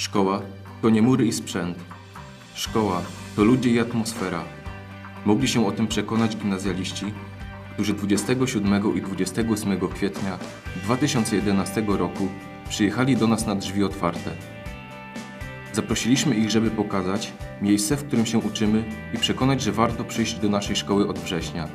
Szkoła to nie mury i sprzęt. Szkoła to ludzie i atmosfera. Mogli się o tym przekonać gimnazjaliści, którzy 27 i 28 kwietnia 2011 roku przyjechali do nas na drzwi otwarte. Zaprosiliśmy ich, żeby pokazać miejsce, w którym się uczymy i przekonać, że warto przyjść do naszej szkoły od września.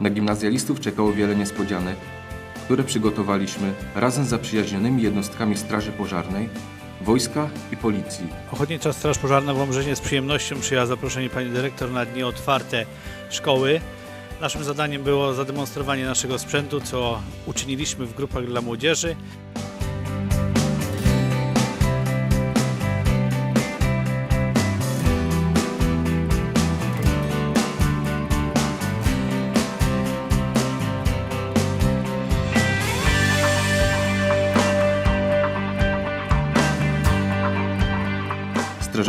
Na gimnazjalistów czekało wiele niespodzianek, które przygotowaliśmy razem z zaprzyjaźnionymi jednostkami Straży Pożarnej, wojska i policji. Ochotnicza Straż Pożarna w Łomżynie z przyjemnością przyjęła zaproszenie pani dyrektor na dni otwarte szkoły. Naszym zadaniem było zademonstrowanie naszego sprzętu, co uczyniliśmy w grupach dla młodzieży.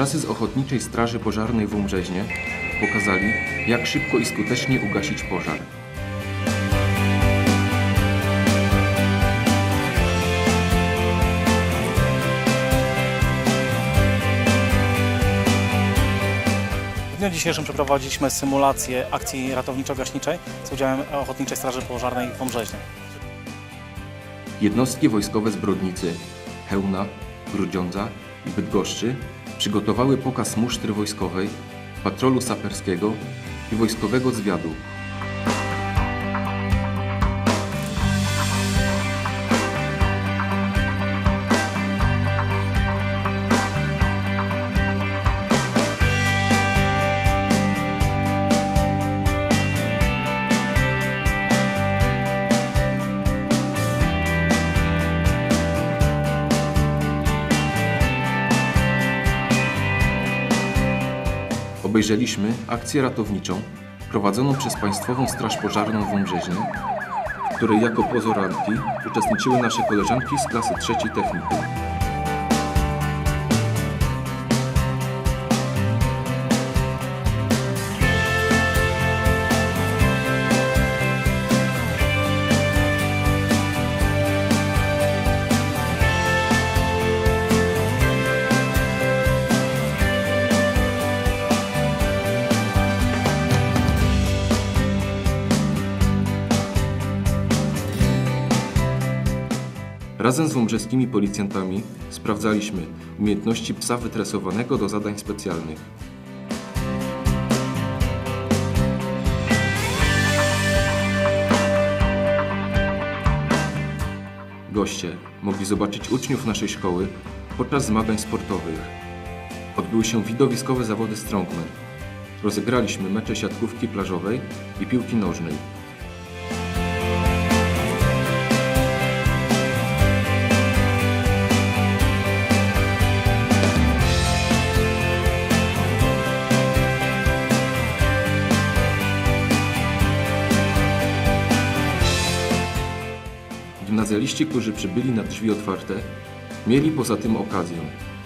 Strażacy z Ochotniczej Straży Pożarnej w Umrzeźnie pokazali, jak szybko i skutecznie ugasić pożar. W dniu dzisiejszym przeprowadziliśmy symulację akcji ratowniczo-gaśniczej z udziałem Ochotniczej Straży Pożarnej w Wąbrzeźnie. Jednostki wojskowe z Brodnicy, Chełmna, Grudziądza i Bydgoszczy przygotowały pokaz musztry wojskowej, patrolu saperskiego i wojskowego zwiadu. Obejrzeliśmy akcję ratowniczą prowadzoną przez Państwową Straż Pożarną w Umbrzeźnie, w której jako pozorantki uczestniczyły nasze koleżanki z klasy trzeciej technikum. Razem z wąbrzeskimi policjantami sprawdzaliśmy umiejętności psa wytresowanego do zadań specjalnych. Goście mogli zobaczyć uczniów naszej szkoły podczas zmagań sportowych. Odbyły się widowiskowe zawody strongman. Rozegraliśmy mecze siatkówki plażowej i piłki nożnej. Gimnazjaliści, którzy przybyli na drzwi otwarte, mieli poza tym okazję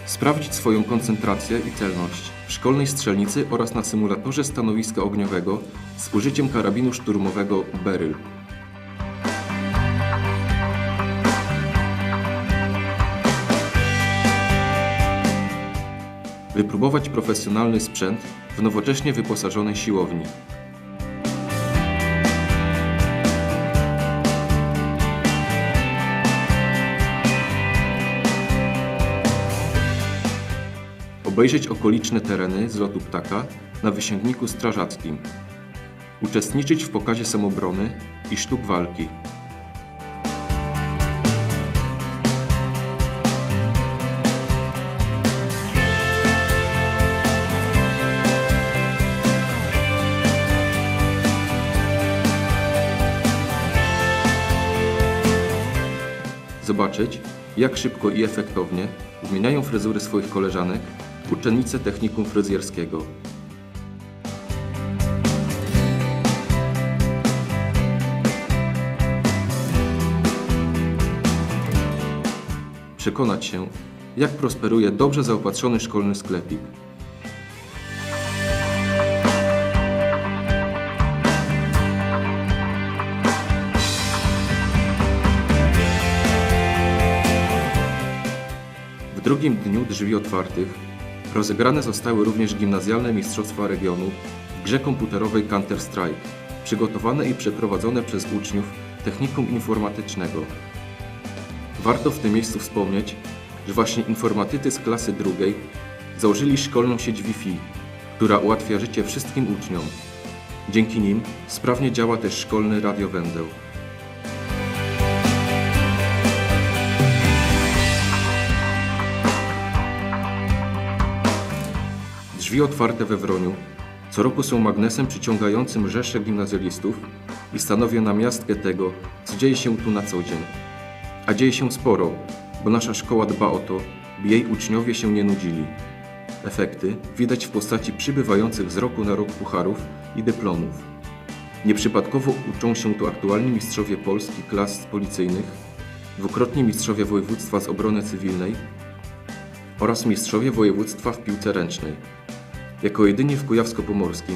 sprawdzić swoją koncentrację i celność w szkolnej strzelnicy oraz na symulatorze stanowiska ogniowego z użyciem karabinu szturmowego Beryl. Wypróbować profesjonalny sprzęt w nowocześnie wyposażonej siłowni. Obejrzeć okoliczne tereny z lotu ptaka na wysięgniku strażackim, uczestniczyć w pokazie samobrony i sztuk walki. Zobaczyć, jak szybko i efektownie zmieniają fryzury swoich koleżanek uczennice technikum fryzjerskiego. przekonać się, jak prosperuje dobrze zaopatrzony szkolny sklepik. W drugim dniu drzwi otwartych rozegrane zostały również gimnazjalne mistrzostwa regionu w grze komputerowej Counter-Strike, przygotowane i przeprowadzone przez uczniów technikum informatycznego. Warto w tym miejscu wspomnieć, że właśnie informatycy z klasy drugiej założyli szkolną sieć Wi-Fi, która ułatwia życie wszystkim uczniom. Dzięki nim sprawnie działa też szkolny radiowęzeł. Drzwi otwarte we Wroniu co roku są magnesem przyciągającym rzesze gimnazjalistów i stanowią namiastkę tego, co dzieje się tu na co dzień. A dzieje się sporo, bo nasza szkoła dba o to, by jej uczniowie się nie nudzili. Efekty widać w postaci przybywających z roku na rok pucharów i dyplomów. Nieprzypadkowo uczą się tu aktualni mistrzowie Polski klas policyjnych, dwukrotni mistrzowie województwa z obrony cywilnej oraz mistrzowie województwa w piłce ręcznej. Jako jedyni w Kujawsko-Pomorskim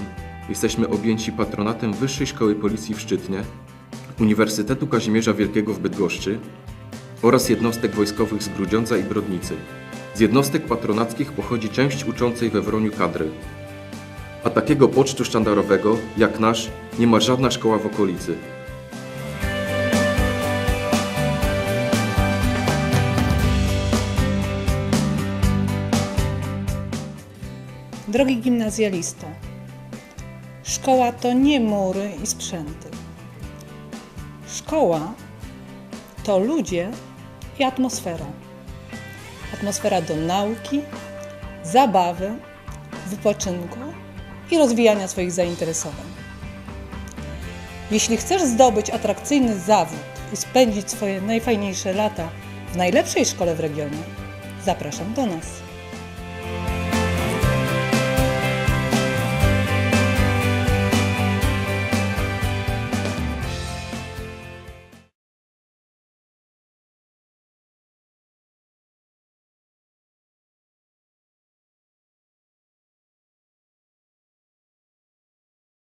jesteśmy objęci patronatem Wyższej Szkoły Policji w Szczytnie, Uniwersytetu Kazimierza Wielkiego w Bydgoszczy oraz jednostek wojskowych z Grudziądza i Brodnicy. Z jednostek patronackich pochodzi część uczącej we Wroniu kadry. A takiego pocztu sztandarowego, jak nasz, nie ma żadna szkoła w okolicy. Drogi gimnazjalisto, szkoła to nie mury i sprzęty. Szkoła to ludzie i atmosfera. Atmosfera do nauki, zabawy, wypoczynku i rozwijania swoich zainteresowań. Jeśli chcesz zdobyć atrakcyjny zawód i spędzić swoje najfajniejsze lata w najlepszej szkole w regionie, zapraszam do nas.